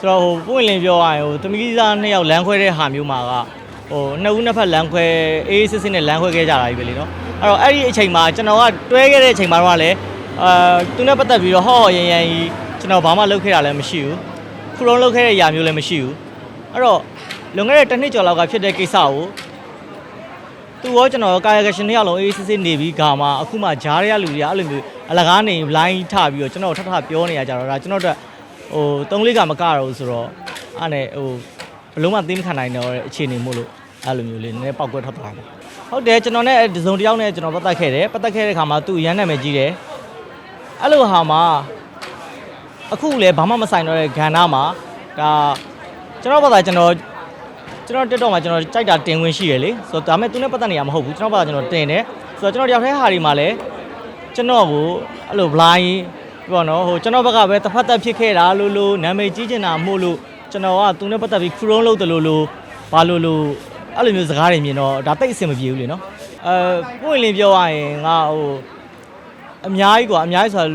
ဆိုတော့ဟိုပွင့်လင်းပြောရရင်ဟိုသမီးကြီးသားနှစ်ယောက်လမ်းခွဲတဲ့ဟာမျိုးမှာကဟိုနှစ်ဦးနှစ်ဖက်လမ်းခွဲအေးအေးစစ်စစ်နဲ့လမ်းခွဲခဲ့ကြတာကြီးပဲလေနော်အဲ့တော့အဲ့ဒီအချိန်မှာကျွန်တော်ကတွဲခဲ့တဲ့အချိန်မှာတော့လည်းအာသူနဲ့ပတ်သက်ပြီးတော့ဟော့ဟော့ရန်ရန်ကြီးကျွန်တော်ဘာမှလုပ်ခဲ့တာလည်းမရှိဘူးခုလုံးလုပ်ခဲ့တဲ့အရာမျိုးလည်းမရှိဘူးအဲ့တော့လွန်ခဲ့တဲ့တစ်နှစ်ကျော်လောက်ကဖြစ်တဲ့ကိစ္စကိုသူရောကျွန်တော်ကာယကရှင်နှစ်ယောက်လုံးအေးအေးစစ်စစ်နေပြီးခါမှာအခုမှဂျားရရလူတွေကအဲ့လိုမျိုးအလကားနေ line ထပြီးတော့ကျွန်တော်ထထပြောနေရကြတော့ဒါကျွန်တော်တို့ ဟိုတုံးလေးကမကတော့ဘူးဆိုတော့အဲ့နဲ့ဟိုဘလုံးမသိမခံနိုင်တော့တဲ့အခြေအနေမို့လို့အဲ့လိုမျိုးလေးနည်းနည်းပောက်ကွက်ထွက်သွားတယ်ဟုတ်တယ်ကျွန်တော်နဲ့ဒီစုံတစ်ယောက်နဲ့ကျွန်တော်ပတ်သက်ခဲ့တယ်ပတ်သက်ခဲ့တဲ့ခါမှာသူ့ရမ်းနာမည်ကြီးတယ်အဲ့လိုဟာမှာအခုလည်းဘာမှမဆိုင်တော့တဲ့ဂန္ဓာမှာဒါကျွန်တော်ဘာသာကျွန်တော်ကျွန်တော်တက်တော့မှာကျွန်တော်ကြိုက်တာတင်ဝင်ရှိရလေဆိုတော့ဒါပေမဲ့သူနဲ့ပတ်သက်နေရမဟုတ်ဘူးကျွန်တော်ဘာသာကျွန်တော်တင်တယ်ဆိုတော့ကျွန်တော်တယောက်တည်းဟာဒီမှာလည်းကျွန်တော်ကိုအဲ့လို blind ပေါ့နော်ဟိုကျွန်တော်ဘက်ကပဲတစ်ဖက်သက်ဖြစ်ခဲ့တာလို့လို့နာမည်ကြီးကျင်တာမို့လို့ကျွန်တော်ကသူနဲ့ပတ်သက်ပြီးခရုံးလုပ်တယ်လို့လို့ဘာလို့လို့အဲ့လိုမျိုးစကားတွေမြင်တော့ဒါတိတ်အဆင်မပြေဘူးလေနော်အဲကိုရင်လင်းပြောရရင်ငါဟိုအများကြီးကွာအများကြီးဆိုတာ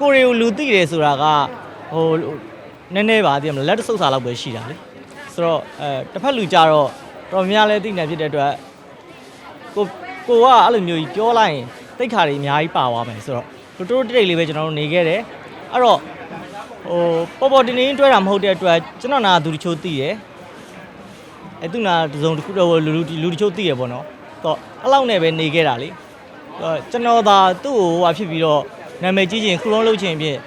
ကိုရီကိုလူသိတယ်ဆိုတာကဟိုနည်းနည်းပါသိမလားလက်တဆုပ်စာလောက်ပဲရှိတာလေဆိုတော့အဲတစ်ဖက်လူကြတော့တော်များလဲသိနေဖြစ်တဲ့အတွက်ကိုကိုကအဲ့လိုမျိုးကြီးပြောလိုက်ရင်တိတ်ခါတွေအများကြီးပါသွားမယ်ဆိုတော့ တိုးတိုးတိတ်တိတ်လေးပဲကျွန်တော်တို့နေခဲ့တယ်အဲ့တော့ဟိုပေါ်ပေါ်တင်တင်တွဲတာမဟုတ်တဲ့အတွက်ကျွန်တော်နာသူတချို့သိတယ်အဲသူနာတစ်စုံတစ်ခုတော့လူလူလူတချို့သိရပေါ့နော်တော့အဲ့လောက်နဲ့ပဲနေခဲ့တာလေတော့ကျွန်တော်သာသူ့ကိုဟိုဟာဖြစ်ပြီးတော့နာမည်ကြီးချင်းခလုံးလုံးချင်းဖြင့်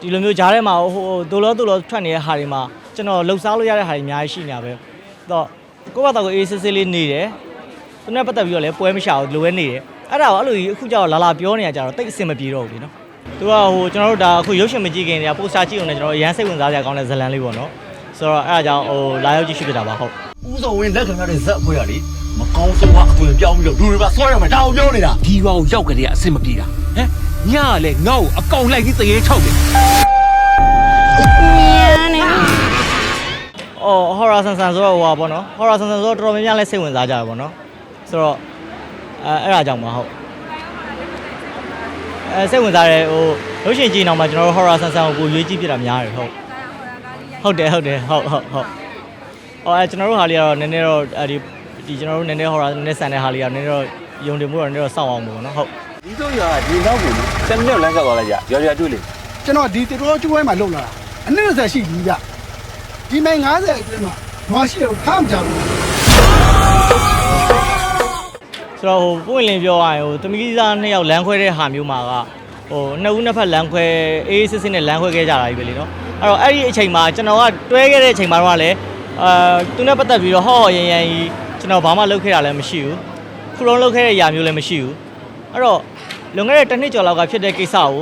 ဒီလိုမျိုးဂျားထဲမှာဟိုဒိုလောဒိုလောထွက်နေတဲ့ဟာတွေမှာကျွန်တော်လှုပ်ရှားလို့ရတဲ့ဟာတွေအများကြီးရှိနေတာပဲတော့ကိုယ့်ဘာသာကိုအေးဆေးဆေးလေးနေတယ်သူနဲ့ပတ်သက်ပြီးတော့လည်းပွဲမရှာဘူးဒီလိုပဲနေတယ် အဲ့ဒါကိုအဲ့လိုကြီးအခုကျတော့လာလာပြောနေရကြတော့တိတ်အဆင်မပြေတော့ဘူးလीနော်သူကဟိုကျွန်တော်တို့ဒါအခုရုပ်ရှင်မကြည့်ခင်တည်းကပိုစတာကြည့်အောင်လည်းကျွန်တော်အရန်စိတ်ဝင်စားကြကောင်းတဲ့ဇတ်လန်လေးပေါ့နော်ဆိုတော့အဲ့ဒါကြောင့်ဟိုလာရောက်ကြည့်ရှုပြတာပါဟုတ်ဦးစောဝင်းလက်ခံရတဲ့ဇက်အဖွဲ့ကလေမကောင်းဆုံးကအသွင်ပြောင်းပြီးတော့လူတွေပါဆွဲရမယ်ဒါအောင်ပြောနေတာဒီကောင်ရောက်ကြတဲ့အဆင်မပြေတာဟမ်ညကလည်းငါ့ကိုအကောင်လိုက်ပြီးတရေထောက်တယ်အော် horror ဆန်ဆန်ဆိုတော့ဟိုပါပေါ့နော် horror ဆန်ဆန်ဆိုတော့တော်တော်များများလည်းစိတ်ဝင်စားကြတာပေါ့နော်ဆိုတော့ အဲအဲ့ဒါကြောင့်ပါဟုတ်အဲစိတ်ဝင်စားတယ်ဟိုရုပ်ရှင်ကြည့်နောက်မှာကျွန်တော်တို့ horror ဆန်ဆန်ကိုကိုရွေးကြည့်ပြတာများတယ်ဟုတ်ဟုတ်တယ်ဟုတ်တယ်ဟုတ်ဟုတ်ဟုတ်အော်အဲကျွန်တော်တို့ဟာလေးကတော့နည်းနည်းတော့အဲဒီဒီကျွန်တော်တို့နည်းနည်း horror နည်းနည်းဆန်တဲ့ဟာလေးကနည်းနည်းတော့ယုံတယ်မှုတော့နည်းနည်းတော့စောင့်အောင်ပေါ့နော်ဟုတ်ဒီတော့ရဒီနောက်ကိုတမင်းလမ်းကသွားလိုက်ရရွာရွာတွေ့လေကျွန်တော်ဒီတတော်ကျွေးမှာလုံလာတာအနည်း20ရှိပြီဗျဒီမိုင်90အတွင်းမှာဘာရှိတော့ခမ်းကြဘူး ဆိုတော့ဟိုပွင့်လင်းပြောရရင်ဟိုသမီးကြီးသားနှစ်ယောက်လမ်းခွဲတဲ့ဟာမျိုးမှာကဟိုနှစ်ဦးနှစ်ဖက်လမ်းခွဲအေးအေးစစ်စစ်နဲ့လမ်းခွဲခဲ့ကြတာကြီးပဲလေနော်အဲ့တော့အဲ့ဒီအချိန်မှာကျွန်တော်ကတွဲခဲ့တဲ့အချိန်မှာတော့လည်းအာသူနဲ့ပတ်သက်ပြီးတော့ဟော့ဟော့ရန်ရန်ကြီးကျွန်တော်ဘာမှလုပ်ခဲ့တာလည်းမရှိဘူးခုလုံးလုပ်ခဲ့တဲ့အရာမျိုးလည်းမရှိဘူးအဲ့တော့လွန်ခဲ့တဲ့တစ်နှစ်ကျော်လောက်ကဖြစ်တဲ့ကိစ္စကို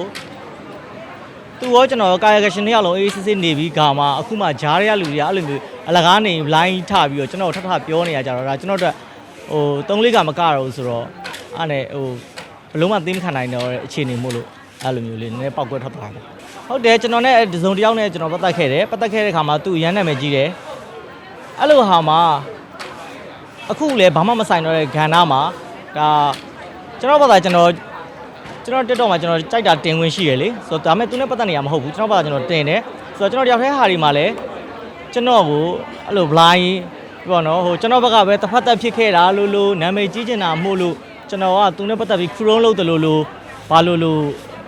သူရောကျွန်တော်ကာယကရှင်နှစ်ယောက်လုံးအေးအေးစစ်စစ်နေပြီးခါမှာအခုမှဂျားရရလူတွေကအဲ့လိုမျိုးအလကားနေ line ထပြီးတော့ကျွန်တော်ထထပြောနေရကြတော့ဒါကျွန်တော်တို့ ဟိုတုံးလေးကမကတော့ဘူးဆိုတော့အဲ့နဲ့ဟိုဘလုံးမသိမခံနိုင်တော့တဲ့အခြေအနေမို့လို့အဲ့လိုမျိုးလေးနည်းနည်းပောက်ကွက်ထွက်သွားတယ်ဟုတ်တယ်ကျွန်တော်နဲ့ဒီစုံတစ်ယောက်နဲ့ကျွန်တော်ပတ်သက်ခဲ့တယ်ပတ်သက်ခဲ့တဲ့ခါမှာသူ့ရမ်းနာမည်ကြီးတယ်အဲ့လိုဟာမှာအခုလည်းဘာမှမဆိုင်တော့တဲ့ဂန္ဓာမှာဒါကျွန်တော်ဘာသာကျွန်တော်ကျွန်တော်တက်တော့မှာကျွန်တော်ကြိုက်တာတင်ဝင်ရှိရလေဆိုတော့ဒါပေမဲ့သူနဲ့ပတ်သက်နေရမဟုတ်ဘူးကျွန်တော်ဘာသာကျွန်တော်တင်တယ်ဆိုတော့ကျွန်တော်တယောက်တည်းဟာဒီမှာလည်းကျွန်တော်ကိုအဲ့လို blind ပေါ့နော်ဟိုကျွန်တော်ဘက်ကပဲတစ်ဖက်သက်ဖြစ်ခဲ့တာလို့လို့နာမည်ကြီးကျင်တာမို့လို့ကျွန်တော်ကသူနဲ့ပတ်သက်ပြီးခရုံးလုပ်တယ်လို့လို့ဘာလို့လို့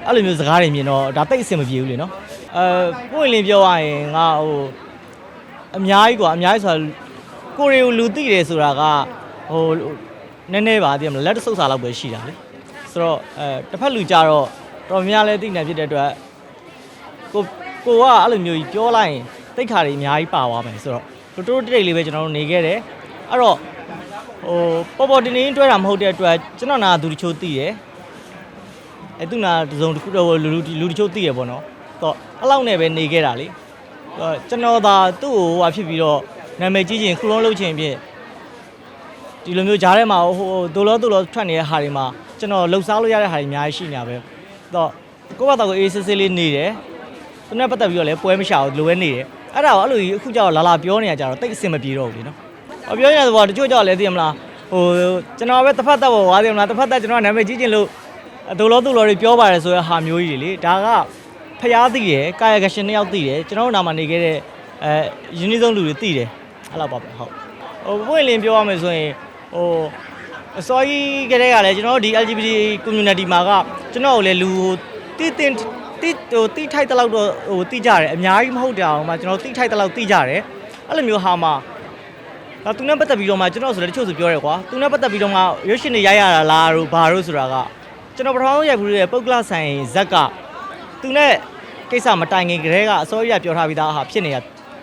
အဲ့လိုမျိုးစကားတွေမြင်တော့ဒါတိတ်အဆင်မပြေဘူးလေနော်အဲပွင့်လင်းပြောရရင်ငါဟိုအများကြီးကွာအများကြီးဆိုတာကိုရီကိုလူသိတယ်ဆိုတာကဟိုနည်းနည်းပါသိရမလားလက်တဆုပ်စာလောက်ပဲရှိတာလေဆိုတော့အဲတစ်ဖက်လူကြတော့တော်များလဲသိနေဖြစ်တဲ့အတွက်ကိုကိုကအဲ့လိုမျိုးကြီးပြောလိုက်ရင်တိတ်ခါတွေအများကြီးပါသွားမယ်ဆိုတော့ တိုးတိုးတိတ်တိတ်လေးပဲကျွန်တော်တို့နေခဲ့တယ်အဲ့တော့ဟိုပေါ်ပေါ်တင်တင်တွဲတာမဟုတ်တဲ့အတွက်ကျွန်တော်နာသူတချို့သိတယ်အဲသူနာတစ်စုံတစ်ခုတော့လူလူလူတချို့သိရပေါ့နော်တော့အဲ့လောက်နဲ့ပဲနေခဲ့တာလေတော့ကျွန်တော်သာသူ့ကိုဟိုဟာဖြစ်ပြီးတော့နာမည်ကြီးချင်းခလုံးလုံးချင်းဖြင့်ဒီလိုမျိုးဂျားထဲမှာဟိုဒိုလောဒိုလောထွက်နေတဲ့ဟာတွေမှာကျွန်တော်လှုပ်ရှားလို့ရတဲ့ဟာတွေအများကြီးရှိနေတာပဲတော့ကိုယ့်ဘာသာကိုအေးဆေးဆေးလေးနေတယ်သူနဲ့ပတ်သက်ပြီးတော့လည်းပွဲမရှာဘူးဒီလိုပဲနေတယ် အဲ့ဒါကိုအဲ့လိုကြီးအခုကျတော့လာလာပြောနေရကြတော့တိတ်အဆင်မပြေတော့ဘူးလीနော်ဟောပြောနေတယ်ဆိုတော့တချို့ကြောက်လည်းသိရမလားဟိုကျွန်တော်ပဲတစ်ဖက်သက်ပေါ်သွားသိရမလားတစ်ဖက်သက်ကျွန်တော်နာမည်ကြီးချင်းလို့ဒိုလောဒိုလောတွေပြောပါတယ်ဆိုရဟာမျိုးကြီးတွေလေဒါကဖျားသိတယ်ကာယကရှင်နှစ်ယောက်သိတယ်ကျွန်တော်တို့နာမှာနေခဲ့တဲ့အဲယူနီဆုံးလူတွေသိတယ်အဲ့လောက်ပါပဲဟုတ်ဟိုပွင့်လင်းပြောရမယ်ဆိုရင်ဟိုအစောကြီးကတည်းကလည်းကျွန်တော်တို့ဒီ LGBT community မှာကကျွန်တော်တို့လည်းလူဟိုတိတင် တိဟိုတိထိုက်တဲ့လောက်တော့ဟိုတိကြတယ်အများကြီးမဟုတ်တယ်အောင်မှကျွန်တော်တိထိုက်တဲ့လောက်တိကြတယ်အဲ့လိုမျိုးဟာမှာဒါသူနဲ့ပတ်သက်ပြီးတော့မှကျွန်တော်ဆိုလည်းတချို့ဆိုပြောတယ်ကွာသူနဲ့ပတ်သက်ပြီးတော့မှရွှေရှင်နေရိုက်ရတာလားတို့ဘာတို့ဆိုတာကကျွန်တော်ပထမဆုံးရိုက်ဘူးတဲ့ပုတ်ကလဆိုင်ဇက်ကသူနဲ့ကိစ္စမတိုင်ခင်ကတည်းကအစောကြီးကပြောထားပြီးသားဟာဖြစ်နေရ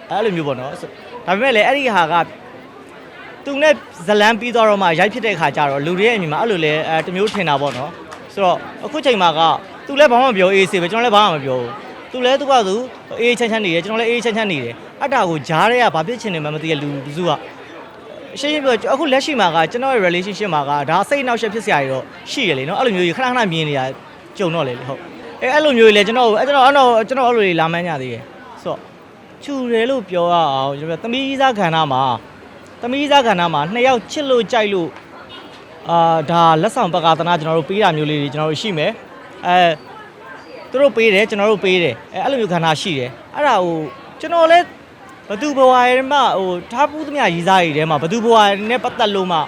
အဲ့လိုမျိုးပေါ့နော်ဆိုဒါပေမဲ့လည်းအဲ့ဒီဟာကသူနဲ့ဇလန်းပြီးတော့မှရိုက်ဖြစ်တဲ့ခါကျတော့လူတွေရဲ့အမြင်မှာအဲ့လိုလဲအဲတမျိုးထင်တာပေါ့နော်ဆိုတော့အခုချိန်မှာက သူလည်းဘာမှမပြောအေးစေပဲကျွန်တော်လည်းဘာမှမပြောဘူးသူလည်းသူကသူအေးချမ်းချမ်းနေတယ်ကျွန်တော်လည်းအေးချမ်းချမ်းနေတယ်အတ္တာကိုဂျားတွေကဘာဖြစ်ချင်နေမှမသိတဲ့လူစုကရှင်းရှင်းပြောအခုလက်ရှိမှာကကျွန်တော်ရဲ့ relationship မှာကဒါစိတ်နှောက်ယှက်ဖြစ်စရာတွေတော့ရှိရလေနော်အဲ့လိုမျိုးကြီးခဏခဏမြင်နေရကြုံတော့လေဟုတ်အဲအဲ့လိုမျိုးကြီးလေကျွန်တော်အဲ့ကျွန်တော်အဲ့တော့ကျွန်တော်အဲ့လိုကြီးလာမှန်းကြသေးတယ်ဆိုတော့ချူတယ်လို့ပြောရအောင်ကျွန်တော်သမီးကြီးစားခန္ဓာမှာသမီးကြီးစားခန္ဓာမှာနှစ်ယောက်ချစ်လို့ကြိုက်လို့အာဒါလက်ဆောင်ပကာသနာကျွန်တော်တို့ပေးတာမျိုးလေးတွေကျွန်တော်တို့ရှိမယ် အဲသူတို့ပေးတယ်ကျွန်တော်တို့ပေးတယ်အဲအဲ့လိုမျိုးခန္ဓာရှိတယ်အဲ့ဒါကိုကျွန်တော်လည်းဘသူဘဝရဲမှာဟိုထားပူးသမျှရီးစားရီထဲမှာဘသူဘဝနဲ့ပတ်သက်လို့မှ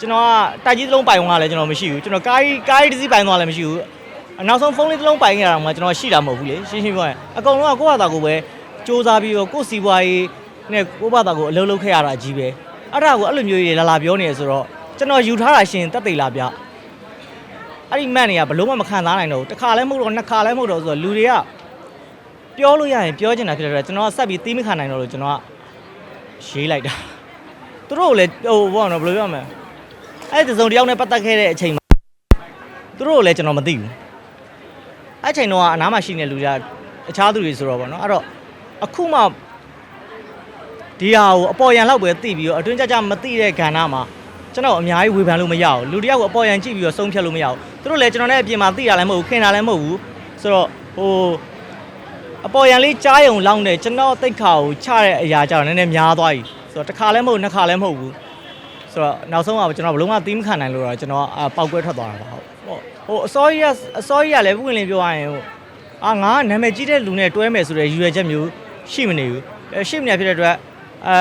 ကျွန်တော်ကတိုက်ကြီးတစ်လုံးပိုင်သွားလဲကျွန်တော်မရှိဘူးကျွန်တော်ကားကြီးကားကြီးတစ်စီးပိုင်သွားလဲမရှိဘူးအနောက်ဆုံးဖုန်းလေးတစ်လုံးပိုင်ရတာမှကျွန်တော်ရှိတာမဟုတ်ဘူးလေရှင်းရှင်းပြောရင်အကုန်လုံးကကိုယ့်ဘာသာကိုပဲစူးစမ်းပြီးတော့ကိုယ့်စီးပွားရေးနဲ့ကိုယ့်ဘာသာကိုအလုပ်လုပ်ခဲ့ရတာကြီးပဲအဲ့ဒါကိုအဲ့လိုမျိုးကြီးလာလာပြောနေရဆိုတော့ကျွန်တော်ယူထားတာရှင်တက်သိလားဗျ အဲ့ဒီမန်တွေကဘလို့မှမခံစားနိုင်တော့ဘူးတစ်ခါလဲမဟုတ်တော့နှစ်ခါလဲမဟုတ်တော့ဆိုတော့လူတွေကပြောလို့ရရင်ပြောချင်တာဖြစ်တဲ့အတွက်ကျွန်တော်ကဆက်ပြီးသီးမခံနိုင်တော့လို့ကျွန်တော်ကရေးလိုက်တာသူတို့ကိုလည်းဟိုဘောနော်ဘယ်လိုပြောမလဲအဲ့ဒီစုံတစ်ယောက်နဲ့ပတ်သက်ခဲ့တဲ့အချိန်မှာသူတို့ကိုလည်းကျွန်တော်မသိဘူးအဲ့ချိန်တော့အနားမှာရှိနေလူတွေကအခြားသူတွေဆိုတော့ဗောနော်အဲ့တော့အခုမှဒီဟာကိုအပေါ်ယံလောက်ပဲသိပြီးတော့အတွင်းကြကြမသိတဲ့ကဏ္ဍမှာကျွန်တော်အများကြီးဝေဖန်လို့မရဘူးလူတစ်ယောက်ကိုအပေါ်ယံကြည့်ပြီးတော့ဆုံးဖြတ်လို့မရဘူး သူတို့လည်းကျွန်တော်နဲ့အပြင်မှာသိတာလည်းမဟုတ်ဘူးခင်တာလည်းမဟုတ်ဘူးဆိုတော့ဟိုအပေါ်ရန်လေးကြားယုံလောင်းတယ်ကျွန်တော်တိတ်ခါကိုချတဲ့အရာကြတော့နည်းနည်းများသွားပြီဆိုတော့တစ်ခါလည်းမဟုတ်နှစ်ခါလည်းမဟုတ်ဘူးဆိုတော့နောက်ဆုံးကကျွန်တော်ဘလုံးဝသီးမခံနိုင်လို့တော့ကျွန်တော်အာပောက်ကွဲထွက်သွားတာပါဟုတ်ဟိုအစောကြီးကအစောကြီးကလည်းပွင့်လင်းပြောရရင်ဟိုအာငါကနာမည်ကြီးတဲ့လူနဲ့တွဲမယ်ဆိုတဲ့ရည်ရွယ်ချက်မျိုးရှိမနေဘူးအဲရှိမနေဖြစ်တဲ့အတွက်အဲ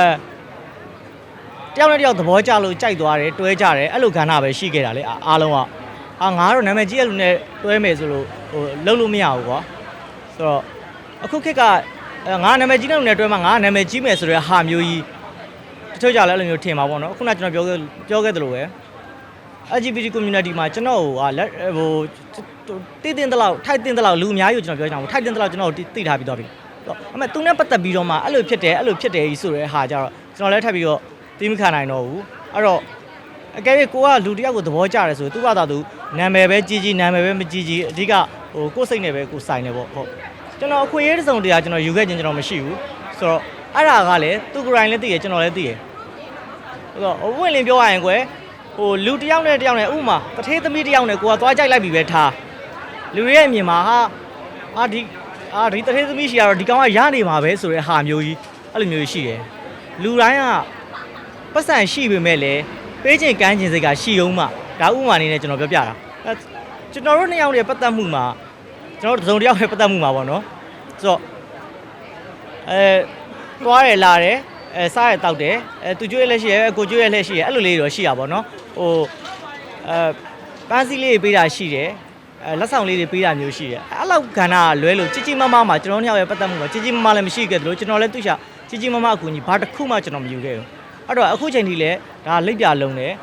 တယောက်နဲ့တယောက်သဘောကျလို့ကြိုက်သွားတယ်တွဲကြတယ်အဲ့လိုကဏ္ဍပဲရှိခဲ့တာလေအားအားလုံးက အာငါကတော့နာမည်ကြီးတဲ့လူနဲ့တွဲမယ်ဆိုလို့ဟိုလုံးလို့မရဘူးကွာဆိုတော့အခုခေတ်ကအဲငါနာမည်ကြီးတဲ့လူနဲ့တွဲမှာငါနာမည်ကြီးမယ်ဆိုတဲ့ဟာမျိုးကြီးတချို့ကြလည်းအဲ့လိုမျိုးထင်ပါပေါ့နော်ခုနကကျွန်တော်ပြောခဲ့ပြောခဲ့သလိုပဲ LGBT community မှာကျွန်တော်ဟိုဟာလက်ဟိုတည်တင်တဲ့လောက်ထိုက်တင်တဲ့လောက်လူအများကြီးကိုကျွန်တော်ပြောချင်အောင်ထိုက်တင်တဲ့လောက်ကျွန်တော်သိထားပြီးတော့ပြီတော့အမေသူနဲ့ပတ်သက်ပြီးတော့မှအဲ့လိုဖြစ်တယ်အဲ့လိုဖြစ်တယ်ကြီးဆိုတဲ့ဟာကြတော့ကျွန်တော်လည်းထပ်ပြီးတော့သိမခံနိုင်တော့ဘူးအဲ့တော့ အကယ်၍ကိုကလူတစ်ယောက်ကိုသဘောကျတယ်ဆိုသူကသာသူနာမည်ပဲကြီးကြီးနာမည်ပဲမကြီးကြီးအဓိကဟိုကိုယ်စိတ်နဲ့ပဲကိုယ်ဆိုင်တယ်ပေါ့ဟုတ်ကျွန်တော်အခွင့်အရေးတစ်စုံတရာကျွန်တော်ယူခဲ့ခြင်းကျွန်တော်မရှိဘူးဆိုတော့အဲ့ဒါကလည်းသူကိုယ်တိုင်လည်းသိရကျွန်တော်လည်းသိရဆိုတော့အဝင့်လင်းပြောရရင်ကွယ်ဟိုလူတစ်ယောက်နဲ့တစ်ယောက်နဲ့ဥမာတထေးသမီးတစ်ယောက်နဲ့ကိုကသွားကြိုက်လိုက်ပြီပဲထားလူတွေရဲ့အမြင်မှာဟာအာဒီအာဒီတထေးသမီးရှိရတော့ဒီကောင်ကရနေမှာပဲဆိုတဲ့ဟာမျိုးကြီးအဲ့လိုမျိုးရှိတယ်လူတိုင်းကပတ်စံရှိပေမဲ့လည်း ပေးခြင်းကမ်းခြင်းစိတ်ကရှိအောင်မှဒါဥမာအနေနဲ့ကျွန်တော်ပြောပြတာအဲကျွန်တော်တို့နှစ်ယောက်ရဲ့ပတ်သက်မှုမှာ ကျွန်တော်တို့တစ်စုံတစ်ယောက်ပဲပတ်သက်မှုမှာပေါ့နော်ဆိုတော့အဲသွားရလာတယ်အဲစားရတောက်တယ်အဲသူကျွေးလည်းရှိရယ်ကိုကျွေးလည်းရှိရယ်အဲ့လိုလေးတော့ရှိရပါတော့ဟိုအဲပန်းစည်းလေးတွေပေးတာရှိတယ်အဲလက်ဆောင်လေးတွေပေးတာမျိုးရှိတယ်အဲ့လောက်ကဏ္ဍကလွဲလို့ជីជីမမမှာကျွန်တော်တို့နှစ်ယောက်ရဲ့ပတ်သက်မှုမှာជីជីမမလည်းမရှိခဲ့သလိုကျွန်တော်လည်းသူ့ရှာជីជីမမအကူကြီးဘာတစ်ခုမှကျွန်တော်မယူခဲ့ဘူး အဲ့တော့အခုချိန်ထိလည်းဒါလိပ်ပြလုံးတယ်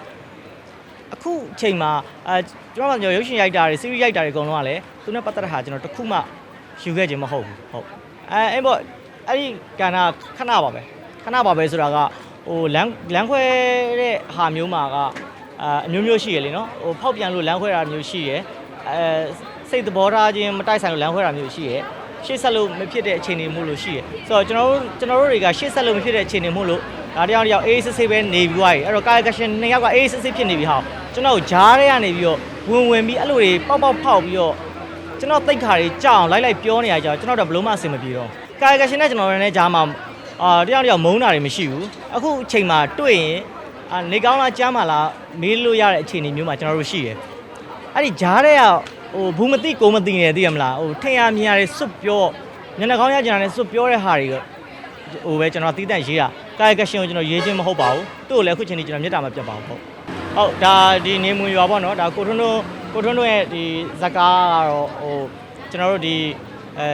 အခုချိန်မှာအဲကျွန်တော်ကရုပ်ရှင်ရိုက်တာတွေ series ရိုက်တာတွေအကုန်လုံးကလည်းသူနဲ့ပတ်သက်တဲ့ဟာကျွန်တော်တစ်ခုမှယူခဲ့ခြင်းမဟုတ်ဘူးဟုတ်အဲအဲ့ပေါ့အဲ့ဒီကဏ္ဍခဏပါပဲခဏပါပဲဆိုတာကဟိုလမ်းလမ်းခွဲတဲ့ဟာမျိုးမှာကအာအမျိုးမျိုးရှိရလေနော်ဟိုဖောက်ပြန်လို့လမ်းခွဲတာမျိုးရှိရအဲစိတ်သဘောထားခြင်းမတိုက်ဆိုင်လို့လမ်းခွဲတာမျိုးရှိရရှေ့ဆက်လို့မဖြစ်တဲ့အခြေအနေမို့လို့ရှိရဆိုတော့ကျွန်တော်တို့ကျွန်တော်တို့တွေကရှေ့ဆက်လို့မဖြစ်တဲ့အခြေအနေမို့လို့ ဒါတယောက်တယောက်အေးစစ်စစ်ပဲနေပြီးသွားပြီအဲ့တော့ကာယကရှင်နှစ်ယောက်ကအေးစစ်စစ်ဖြစ်နေပြီဟောကျွန်တော်ဂျားထဲကနေပြီးတော့ဝင်ဝင်ပြီးအဲ့လိုတွေပေါက်ပေါက်ဖောက်ပြီးတော့ကျွန်တော်တိတ်ခါတွေကြောက်အောင်လိုက်လိုက်ပြောနေရကြတော့ကျွန်တော်တော့ဘလို့မှအဆင်မပြေတော့ကာယကရှင်နဲ့ကျွန်တော်လည်းဂျားမှာအာတယောက်တယောက်မုန်းတာတွေမရှိဘူးအခုအချိန်မှာတွေ့ရင်အာနေကောင်းလားကြားမှာလားမေးလို့ရတဲ့အခြေအနေမျိုးမှာကျွန်တော်တို့ရှိတယ်အဲ့ဒီဂျားထဲကဟဟိုဘူးမသိကိုမသိနေသိရမလားဟိုထင်ရမြင်ရတယ်စွတ်ပြောညနေကောင်းရကြတယ်စွတ်ပြောတဲ့ဟာတွေကဟိုပဲကျွန်တော်တီးတန့်ရေးတာ ကာယကရှင်ကိုကျွန်တော်ရေးချင်းမဟုတ်ပါဘူးသူ့ကိုလည်းအခုချိန်ကြီးကျွန်တော်မြတ်တာမပြတ်ပါဘူးဟုတ်ဟုတ်ဒါဒီနေမွေရွာပေါ့နော်ဒါကိုထွန်းတို့ကိုထွန်းတို့ရဲ့ဒီဇကားကတော့ဟိုကျွန်တော်တို့ဒီအဲ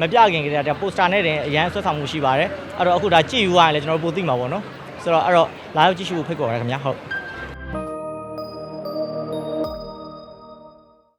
မပြခင်ကတည်းကပိုစတာနဲ့တင်အရန်ဆွတ်ဆောင်မှုရှိပါတယ်အဲ့တော့အခုဒါကြည့်ယူရရင်လည်းကျွန်တော်တို့ပိုသိမှာပေါ့နော်ဆိုတော့အဲ့တော့လာရောက်ကြည့်ရှုဖို့ဖိတ်ခေါ်ရခင်ဗျာဟုတ်